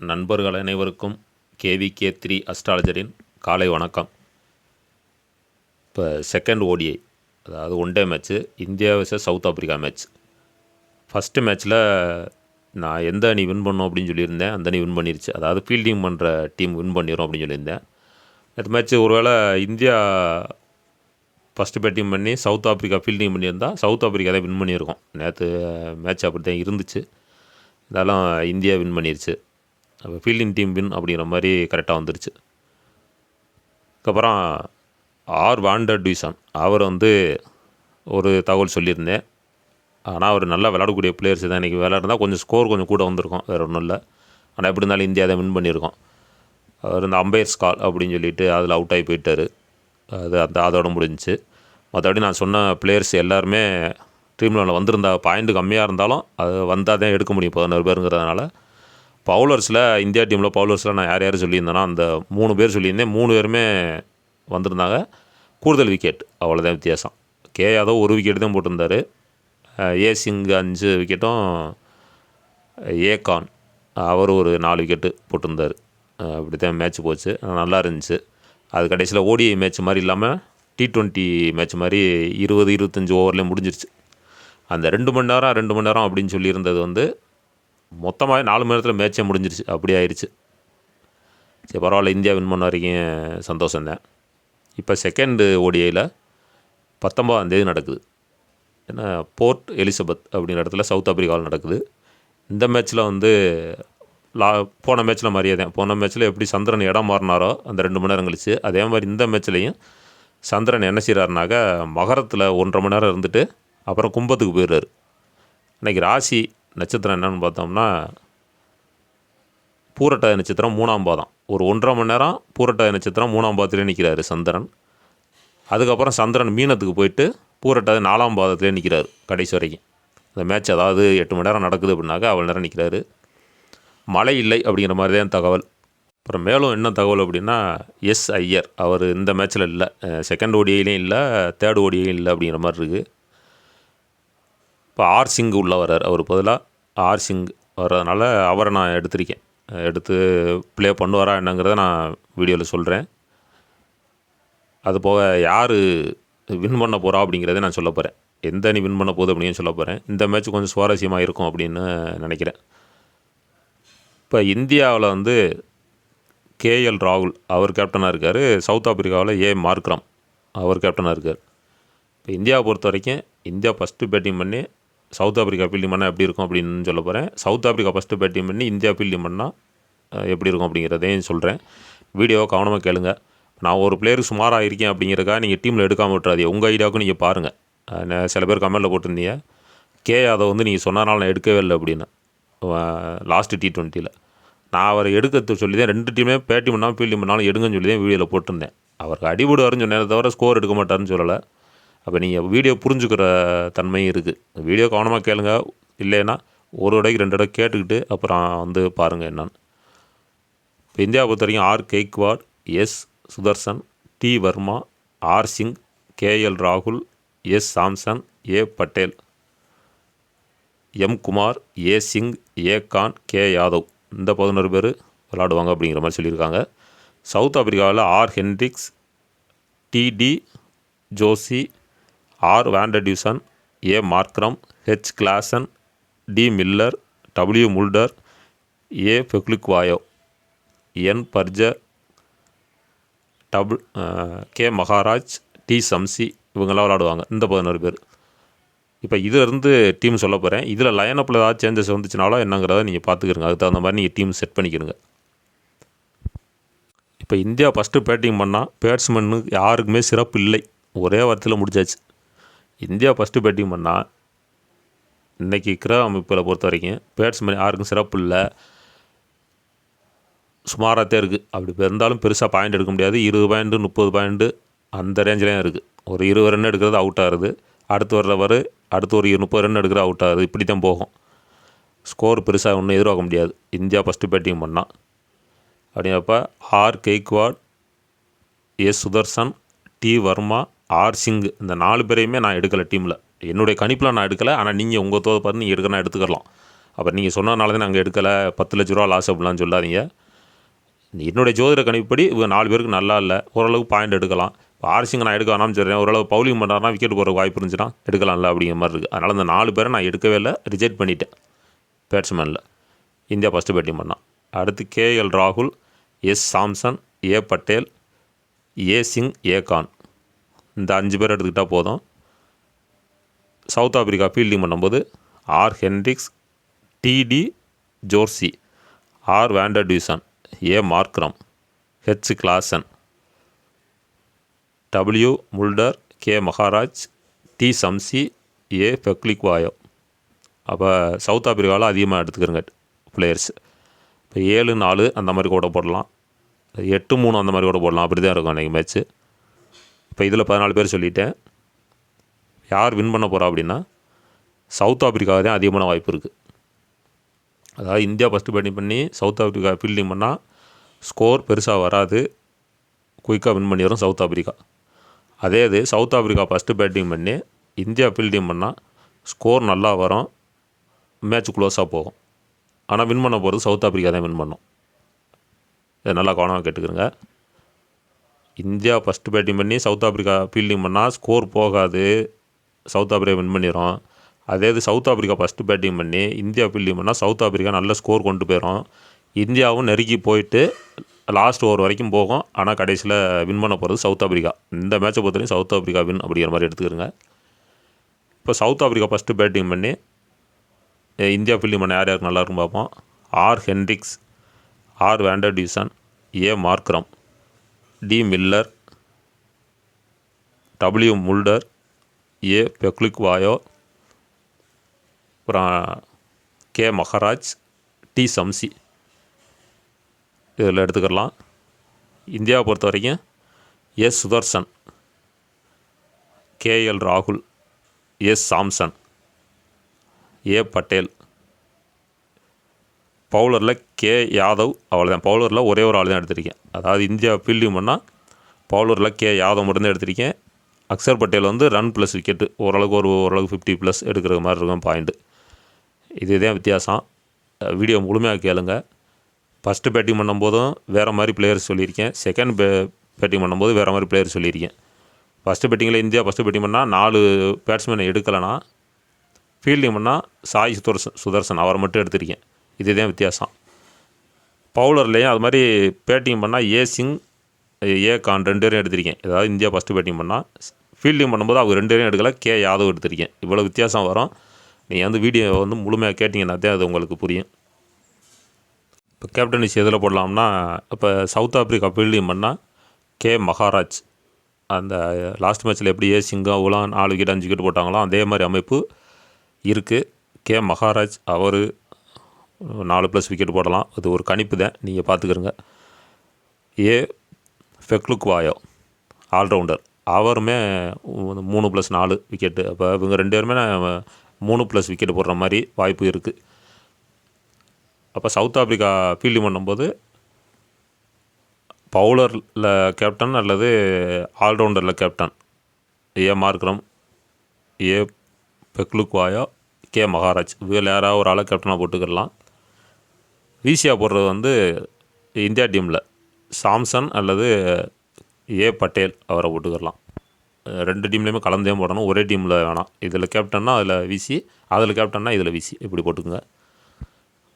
நண்பர்கள் அனைவருக்கும் KVK three அஸ்ட்ராலஜரின் காலை வணக்கம். இப்போ செகண்ட் ஓடிஐ அதாவது one day match India versus South Africa match first மேட்ச்சில் நான் எந்த அணி வின் பண்ணும் அப்படின்னு சொல்லியிருந்தேன் அந்த அணி வின் பண்ணிருச்சு. அதாவது ஃபீல்டிங் பண்ணுற டீம் வின் பண்ணிடும் அப்படின்னு சொல்லியிருந்தேன். நேற்று மேட்ச்சு ஒருவேளை இந்தியா ஃபஸ்ட்டு பேட்டிங் பண்ணி சவுத் ஆப்ரிக்கா ஃபீல்டிங் பண்ணியிருந்தால் சவுத் ஆப்பிரிக்கா தான் வின் பண்ணியிருக்கோம். நேற்று மேட்ச் அப்படி தான் இருந்துச்சு. இதெல்லாம் இந்தியா வின் பண்ணிருச்சு. அப்போ ஃபீல்டிங் டீம் வின் அப்படிங்கிற மாதிரி கரெக்டாக வந்துருச்சு. அதுக்கப்புறம் ஆர் வாண்டர் டியூசன் அவர் வந்து ஒரு தகவல் சொல்லியிருந்தேன். ஆனால் அவர் நல்லா விளாடக்கூடிய பிளேயர்ஸ் தான். இன்றைக்கி விளையாடுறதா கொஞ்சம் ஸ்கோர் கொஞ்சம் கூட வந்திருக்கும். வேறு ஒன்றும் இல்லை. ஆனால் எப்படி இருந்தாலும் இந்தியா தான் வின் பண்ணியிருக்கோம். அவர் இந்த அம்பையர்ஸ் கால் அப்படின்னு சொல்லிட்டு அதில் அவுட் ஆகி போயிட்டார். அது அந்த அதோட முடிஞ்சிச்சு. மற்றபடி நான் சொன்ன பிளேயர்ஸ் எல்லாருமே டீம்ல வந்திருந்தா பாயிண்ட்டு கம்மியாக இருந்தாலும் அது வந்தால் தான் எடுக்க முடியும் பதினோரு பேருங்கிறதுனால. பவுலர்ஸில் இந்தியா டீமில் பவுலர்ஸில் நான் யார் யார் சொல்லியிருந்தேன்னா அந்த மூணு பேர் சொல்லியிருந்தேன். மூணு பேருமே வந்திருந்தாங்க. கூடுதல் விக்கெட். அவ்வளோதான் வித்தியாசம். கே யாதவ் ஒரு விக்கெட் தான் போட்டிருந்தார். ஏ சிங் அஞ்சு விக்கெட்டும் ஏ கான். அவர் ஒரு நாலு விக்கெட்டு போட்டிருந்தார். அப்படி தான் மேட்ச் போச்சு. நல்லா இருந்துச்சு. அது கடைசியில் ஓடிஐ மேட்ச் மாதிரி இல்லாமல் டி ட்வெண்ட்டி மேட்ச் மாதிரி இருபது இருபத்தஞ்சி ஓவர்லேயே முடிஞ்சிருச்சு. அந்த ரெண்டு மணி நேரம் ரெண்டு மணி நேரம் அப்படின்னு சொல்லியிருந்தது வந்து மொத்தமாக நாலு மணி நேரத்தில் மேட்சே முடிஞ்சிருச்சு. அப்படி ஆயிடுச்சு சரி பரவாயில்ல இந்தியா வின் பண்ண வரைக்கும் சந்தோஷந்தேன் இப்போ செகண்டு ஓடிஐயில் பத்தொம்பதாந்தேதி நடக்குது. ஏன்னா போர்ட் எலிசபெத் அப்படிங்கிற இடத்துல சவுத் ஆப்பிரிக்காவில் நடக்குது. இந்த மேட்ச்சில் வந்து லா போன மேட்ச்சில் மாதிரியே தான். போன மேட்ச்சில் எப்படி சந்திரன் இடம் மாறினாரோ அந்த ரெண்டு மணி நேரம் கழிச்சு அதே மாதிரி இந்த மேட்ச்லேயும் சந்திரன் என்ன செய்கிறாருனாக்கா மகரத்தில் ஒன்றரை மணி நேரம் இருந்துட்டு அப்புறம் கும்பத்துக்கு போயிடுறாரு. இன்றைக்கி ராசி நட்சத்திரம் என்னன்னு பார்த்தோம்னா பூரட்டாய நட்சத்திரம் மூணாம் பாதம். ஒரு ஒன்றரை மணி நேரம் பூரட்டாய நட்சத்திரம் மூணாம் பாதத்திலே நிற்கிறாரு சந்திரன். அதுக்கப்புறம் சந்திரன் மீனத்துக்கு போயிட்டு பூரட்டாதி நாலாம் பாதத்திலே நிற்கிறாரு கடைசி வரைக்கும். இந்த மேட்ச் அதாவது எட்டு மணி நேரம் நடக்குது அப்படின்னாக்கா அவள் நேரம் நிற்கிறாரு. மழை இல்லை அப்படிங்கிற மாதிரி தான் தகவல். அப்புறம் மேலும் என்ன தகவல் அப்படின்னா எஸ் ஐயர் அவர் இந்த மேட்ச்சில் இல்லை. செகண்ட் ஓடியிலையும் இல்லை தேர்ட் ஓடியிலையும் இல்லை அப்படிங்கிற மாதிரி இருக்குது இப்போ ஆர் சிங் உள்ளே வர்றார். அவர் பதிலாக ஆர் சிங் வர்றதுனால அவரை நான் எடுத்திருக்கேன். எடுத்து ப்ளே பண்ணுவாரா என்னங்கிறத நான் வீடியோவில் சொல்கிறேன் அது போக யார் வின் பண்ண போகிறா அப்படிங்கிறத நான் சொல்ல போகிறேன் எந்த அணி வின் பண்ண போகுது அப்படின்னு சொல்ல போகிறேன் இந்த மேட்ச் கொஞ்சம் சுவாரஸ்யமாக இருக்கும் அப்படின்னு நினைக்கிறேன். இப்போ இந்தியாவில் வந்து கேஎல் ராகுல் அவர் கேப்டனாக இருக்கார். சவுத் ஆப்பிரிக்காவில் ஏ மார்க்ரம் அவர் கேப்டனாக இருக்கார். இப்போ இந்தியாவை பொறுத்த வரைக்கும் இந்தியா ஃபஸ்ட்டு பேட்டிங் பண்ணி சவுத் ஆப்பிரிக்கா ஃபீல்டிங் பண்ணால் எப்படி இருக்கும் அப்படின்னு சொல்ல போகிறேன் சவுத் ஆப்பிரிக்கா ஃபஸ்ட்டு பேட்டிங் பண்ணி இந்தியா ஃபீல்டிங் பண்ணால் எப்படி இருக்கும் அப்படிங்கிறதையும் சொல்கிறேன் வீடியோவை கவனமாக கேளுங்க. நான் ஒரு பிளேயருக்கு சுமாராக இருக்கேன் அப்படிங்கிறக்காக நீங்கள் டீமில் எடுக்காமல் விட்டுறாதீங்க. உங்கள் ஐடியாவுக்கும் நீங்கள் பாருங்கள் சில பேர் கமெண்ட்டில் போட்டிருந்தீங்க. கே யாதவ் வந்து நீங்கள் சொன்னனால நான் எடுக்கவே இல்லை அப்படின்னு. லாஸ்ட்டு டி ட்வெண்ட்டியில் நான் அவரை எடுக்கிறது சொல்லி தான் ரெண்டு டீமே பேட்டிங் பண்ணாலும் ஃபீல்டிங் பண்ணாலும் எடுங்கன்னு சொல்லி தான் வீடியோவில் போட்டிருந்தேன். அவருக்கு அடிபடுவாருன்னு சொன்னேன் தவிர ஸ்கோர் எடுக்க மாட்டார்னு சொல்லலை. அப்போ நீங்கள் வீடியோ புரிஞ்சுக்கிற தன்மையும் இருக்குது வீடியோ கவனமாக கேளுங்க. இல்லைன்னா ஒரு இடைக்கு ரெண்டு இடம் கேட்டுக்கிட்டு அப்புறம் வந்து பாருங்கள் என்னன்னு. இப்போ இந்தியாவை பொறுத்த வரைக்கும் R Gaikwad S Sudharsan T Varma R Singh KL ராகுல் S Samson A Patel M Kumar A Singh A Khan K Yadav. இந்த பதினோரு பேர் விளாடுவாங்க அப்படிங்கிற மாதிரி சொல்லியிருக்காங்க. சவுத் ஆப்பிரிக்காவில் R Hendricks DD Joshi R van der Dussen A Markram H Klaasen D Miller W Mulder A Phehlukwayo N Burger double K Maharaj T Shamsi இவங்கெல்லாம் விளாடுவாங்க. இந்த பதினோரு பேர். இப்போ இதிலிருந்து டீம் சொல்ல போகிறேன் இதில் லைனப்பில் ஏதாவது சேஞ்சஸ் வந்துச்சுனாலும் என்னங்கிறத நீங்கள் பார்த்துக்கிறங்க அதுக்கு தகுந்த மாதிரி நீங்கள் டீம் செட் பண்ணிக்கிறங்க இப்போ இந்தியா ஃபஸ்ட்டு பேட்டிங் பண்ணால் பேட்ஸ்மேனுக்கு யாருக்குமே சிறப்பு இல்லை. ஒரே வாரத்தில் முடிச்சாச்சு. இந்தியா ஃபஸ்ட்டு பேட்டிங் பண்ணால் இன்றைக்கி கிரக அமைப்பில் பொறுத்த வரைக்கும் பேட்ஸ்மேன் யாருக்கும் சிறப்பு இல்லை. சுமாராகத்தே இருக்குது அப்படி இருந்தாலும் பெருசாக பாயிண்ட் எடுக்க முடியாது. இருபது பாயிண்ட்டு முப்பது பாயிண்ட்டு அந்த ரேஞ்சிலையும் இருக்குது ஒரு இருபது ரன் எடுக்கிறது அவுட் ஆகுது. அடுத்து வர்றவர் அடுத்து ஒரு முப்பது ரன் எடுக்கிற அவுட் ஆகுது. இப்படி தான் போகும். ஸ்கோர் பெருசாக ஒன்றும் எதிர்பார்க்க முடியாது. இந்தியா ஃபஸ்ட்டு பேட்டிங் பண்ணால் அப்படிங்கிறப்ப R Gaikwad S Sudharsan T Varma R Singh இந்த நாலு பேரையுமே நான் எடுக்கலை டீமில். என்னுடைய கணிப்பில் நான் எடுக்கலை ஆனால் நீங்கள் உங்கள் தோதை பார்த்து நீங்கள் எடுக்கணும் எடுத்துக்கலாம் அப்புறம் நீங்கள் சொன்னதுனால தான் நாங்கள் எடுக்கலை பத்து லட்ச ரூபா லாஸ் அப்படிலாம் சொல்லாதீங்க. என்னுடைய ஜோதிட கணிப்புப்படி இவங்க நாலு பேருக்கு நல்லா இல்லை ஓரளவுக்கு பாயிண்ட் எடுக்கலாம். இப்போ ஆர்சிங்க நான் எடுக்க வேணாம்னு சொல்கிறேன் ஓரளவு பவுலிங் பண்ணார்னா விக்கெட் போகிற வாய்ப்பு இருந்துச்சுன்னா எடுக்கலாம்ல அப்படிங்கிற மாதிரி இருக்குது அதனால் அந்த நாலு பேரை நான் எடுக்கவே இல்லை ரிஜெக்ட் பண்ணிட்டேன். பேட்ஸ்மேனில் இந்தியா ஃபஸ்ட்டு பேட்டிங் பண்ணான். அடுத்து கேஎல் ராகுல் S Samson A Patel A Singh A Khan. இந்த அஞ்சு பேர் எடுத்துக்கிட்டால் போதும். சவுத் ஆப்பிரிக்கா ஃபீல்டிங் பண்ணும்போது R Hendricks TD Zorzi R van der Dussen A Markram H Klaasen W Mulder K Maharaj T Shamsi A Phehlukwayo அப்போ South ஆப்பிரிக்காவில் அதிகமாக எடுத்துக்கிறங்க players இப்போ ஏழு நாலு அந்த மாதிரி கூட போடலாம். எட்டு மூணு அந்த மாதிரி கூட போடலாம். அப்படி தான் இருக்கும் அன்றைக்கி மேட்ச்சு இப்போ இதில் பதினாலு பேர் சொல்லிட்டேன். யார் வின் பண்ண போகிறா அப்படின்னா சவுத் ஆப்பிரிக்காவை தான் அதிகமான வாய்ப்பு இருக்குது அதாவது இந்தியா ஃபஸ்ட்டு பேட்டிங் பண்ணி சவுத் ஆஃப்ரிக்கா ஃபீல்டிங் பண்ணால் ஸ்கோர் பெருசாக வராது. குயிக்காக வின் பண்ணிடும் சவுத் ஆப்பிரிக்கா அதே இது சவுத் ஆப்பிரிக்கா ஃபஸ்ட்டு பேட்டிங் பண்ணி இந்தியா ஃபீல்டிங் பண்ணால் ஸ்கோர் நல்லா வரும். மேட்ச் க்ளோஸாக போகும். ஆனால் வின் பண்ண போகிறது சவுத் ஆப்பிரிக்கா தான் வின் பண்ணும். இதை நல்லா கவனமாக கேட்டுக்கிறேங்க. இந்தியா ஃபஸ்ட்டு பேட்டிங் பண்ணி சவுத் ஆப்ரிக்கா ஃபீல்டிங் பண்ணால் ஸ்கோர் போகாது. சவுத் ஆப்ரிக்கா வின் பண்ணிடும் அதே இது சவுத் ஆப்ரிக்கா ஃபஸ்ட்டு பேட்டிங் பண்ணி இந்தியா ஃபீல்டிங் பண்ணால் சவுத் ஆப்ரிக்கா நல்ல ஸ்கோர் கொண்டு போயிடும் இந்தியாவும் நெருக்கி போயிட்டு லாஸ்ட் ஓவர் வரைக்கும் போகும். ஆனால் கடைசியில் வின் பண்ண போகிறது சவுத் ஆப்ரிக்கா இந்த மேட்சை பொறுத்தவரைக்கும் சவுத் ஆப்ரிக்கா வின் அப்படிங்கிற மாதிரி எடுத்துக்கிறங்க இப்போ சவுத் ஆப்பிரிக்கா ஃபஸ்ட்டு பேட்டிங் பண்ணி இந்தியா ஃபீல்டிங் பண்ண யார் யாருக்கு நல்லாயிருக்கும் பார்ப்போம்? R Hendricks R van der Dussen A Markram D Miller W Mulder A Phehlukwayo அப்புறம் கே மகராஜ் டி சம்சி. இதில் எடுத்துக்கலாம். இந்தியாவை பொறுத்த வரைக்கும் எஸ் சுதர்சன் கேஎல் ராகுல் எஸ் சாம்சன் ஏ பட்டேல். பவுலரில் கே. யாதவ். அவ்வளோதான் பவுலரில் ஒரே ஒரு ஆள் தான் எடுத்திருக்கேன். அதாவது இந்தியா ஃபீல்டிங் பண்ணால் பவுலரில் கே. யாதவ் மட்டும்தான் எடுத்திருக்கேன். அக்சர் பட்டேல் வந்து ரன் ப்ளஸ் விக்கெட்டு ஓரளவுக்கு ஒரு ஓரளவுக்கு ஃபிஃப்டி ப்ளஸ் எடுக்கிற மாதிரி இருக்கும் பாயிண்ட்டு இதுதான் வித்தியாசம். வீடியோ முழுமையாக கேளுங்க. ஃபஸ்ட்டு பேட்டிங் பண்ணும்போதும் வேறு மாதிரி பிளேயர்ஸ் சொல்லியிருக்கேன். செகண்ட் பே பேட்டிங் பண்ணும்போது வேறு மாதிரி பிளேயர் சொல்லியிருக்கேன். ஃபஸ்ட்டு பேட்டிங்கில் இந்தியா ஃபஸ்ட்டு பேட்டிங் பண்ணால் நாலு பேட்ஸ்மேனை எடுக்கலைன்னா ஃபீல்டிங் பண்ணால் சாய் சுதர்சன் சுதர்சன். அவரை மட்டும் எடுத்திருக்கேன். இதுதான் வித்தியாசம். பவுலர்லேயும் அது மாதிரி பேட்டிங் பண்ணால் ஏ சிங் ஏ கான் ரெண்டு பேரும் எடுத்திருக்கேன். ஏதாவது இந்தியா ஃபஸ்ட்டு பேட்டிங் பண்ணால் ஃபீல்டிங் பண்ணும்போது அவங்க ரெண்டு பேரும் எடுக்கல கே யாதவ் எடுத்திருக்கேன். இவ்வளோ வித்தியாசம் வரும். நீங்கள் வந்து வீடியோ வந்து முழுமையாக கேட்டிங்கன்னா தான் அது உங்களுக்கு புரியும். இப்போ கேப்டன்சி எதில் போடலாம்னா இப்போ சவுத் ஆப்பிரிக்கா ஃபீல்டிங் பண்ணால் கே மகாராஜ். அந்த லாஸ்ட் மேட்ச்சில் எப்படி ஏ சிங்கா உலான் நாலு விக்கெட் அஞ்சு விக்கெட் போட்டாங்களோ அதே மாதிரி அமைப்பு இருக்குது கே மகாராஜ் அவர் நாலு ப்ளஸ் விக்கெட் போடலாம். அது ஒரு கணிப்பு தான். நீங்கள் பார்த்துக்கிறங்க. ஏ ஃபெக்லுக் வாயோ ஆல்ரவுண்டர் அவருமே மூணு ப்ளஸ் நாலு விக்கெட்டு அப்போ இவங்க ரெண்டு பேருமே மூணு ப்ளஸ் விக்கெட் போடுற மாதிரி வாய்ப்பு இருக்குது அப்போ சவுத் ஆப்ரிக்கா ஃபீல்டிங் பண்ணும்போது பவுலரில் கேப்டன் அல்லது ஆல்ரவுண்டரில் captain A Markram. A Phehlukwayo K Maharaj. இவங்க யாராவது ஒரு ஆளை கேப்டனாக போட்டுக்கிடலாம் ஈஸியாக போடுறது வந்து இந்தியா டீமில். சாம்சன் அல்லது ஏ பட்டேல் அவரை போட்டுக்கலாம் ரெண்டு டீம்லேயுமே கலந்தே போடணும்? ஒரே டீமில் வேணாம். இதில் கேப்டன்னா அதில் விசி அதில் கேப்டன்னா இதில் விசி. இப்படி போட்டுக்குங்க.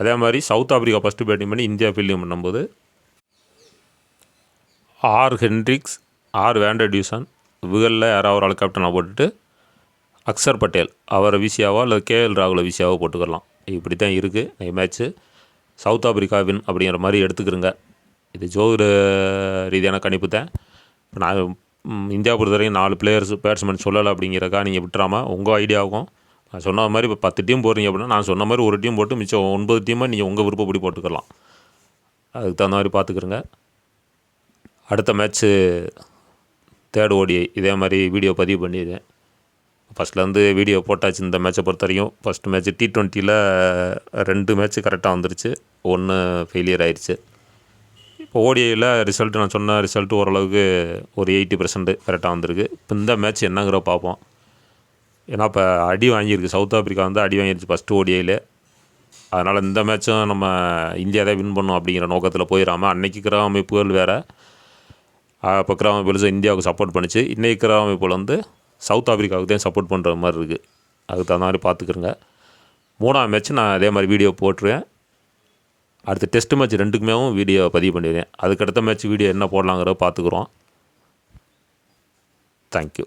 அதே மாதிரி சவுத் ஆப்பிரிக்கா ஃபஸ்ட்டு பேட்டிங் பண்ணி இந்தியா ஃபீல்டிங் பண்ணும்போது R Hendricks R van der Dussen இவங்களில் யாராவது ஒரு ஆள் கேப்டனாக போட்டுட்டு அக்சர் பட்டேல் அவரை விசியாவோ அல்லது கேஎல் ராகுல விசியாவோ போட்டுக்கலாம் இப்படி தான் இருக்குது மேட்ச்சு சவுத் ஆப்பிரிக்காவின் அப்படிங்கிற மாதிரி எடுத்துக்கிறோங்க. இது ஜோதிட ரீதியான கணிப்பு தான். இப்போ நான் இந்தியா பொறுத்தவரைக்கும் நாலு பிளேயர்ஸ் பேட்ஸ்மேன் சொல்லலை அப்படிங்கிறக்கா நீங்கள் விட்டுறாமல் உங்கள் ஐடியாவுக்கும் நான் சொன்ன மாதிரி இப்போ பத்து டீம் போடுறீங்க அப்படின்னா நான் சொன்ன மாதிரி ஒரு டீம் போட்டு மிச்சம் ஒன்பது டீமை நீங்கள் உங்கள் விருப்பப்படி போட்டுக்கலாம். அதுக்கு தகுந்த மாதிரி பார்த்துக்கிறங்க அடுத்த மேட்ச்சு தேர்ட் ஓடிஐ இதே மாதிரி வீடியோ பதிவு பண்ணிடுறேன். ஃபஸ்ட்லேருந்து வீடியோ போட்டாச்சு இந்த மேட்சை பொறுத்த வரைக்கும் ஃபஸ்ட் மேட்ச் டி ட்வெண்ட்டியில் ரெண்டு மேட்ச்சு கரெக்டாக வந்துருச்சு. ஒன்று ஃபெயிலியர் ஆயிடுச்சு இப்போ ஓடிஐயில் ரிசல்ட் நான் சொன்ன ரிசல்ட் ஓரளவுக்கு ஒரு எயிட்டி பர்சன்ட் கரெக்டாக வந்திருக்கு. இப்போ இந்த மேட்ச் என்னங்கிற பார்ப்போம். ஏன்னா இப்போ அடி வாங்கியிருக்கு. சவுத் ஆப்பிரிக்கா வந்து அடி வாங்கிருச்சு ஃபஸ்ட்டு ஓடிஐயில் அதனால் இந்த மேட்சும் நம்ம இந்தியா தான் வின் பண்ணும் அப்படிங்கிற நோக்கத்தில் போயிடாமல் அன்னைக்கு கிரக அமைப்புகள் வேறு. அப்போ கிரக அமைப்புகள் இந்தியாவுக்கு சப்போர்ட் பண்ணுச்சு. இன்றைக்கி கிரக அமைப்புகள் வந்து சவுத் ஆப்பிரிக்காவுக்கு தான் சப்போர்ட் பண்ணுற மாதிரி இருக்குது அதுக்கு தகுந்த மாதிரி பார்த்துக்கிறங்க மூணாம் மேட்ச் நான் அதே மாதிரி வீடியோ போட்டுருவேன். அடுத்த டெஸ்ட் மேட்ச் ரெண்டுக்குமே வீடியோ பதிவு பண்ணிடுவேன் அதுக்கடுத்த மேட்ச் வீடியோ என்ன போடலாங்கிறத பார்த்துக்குறோம் தேங்க்யூ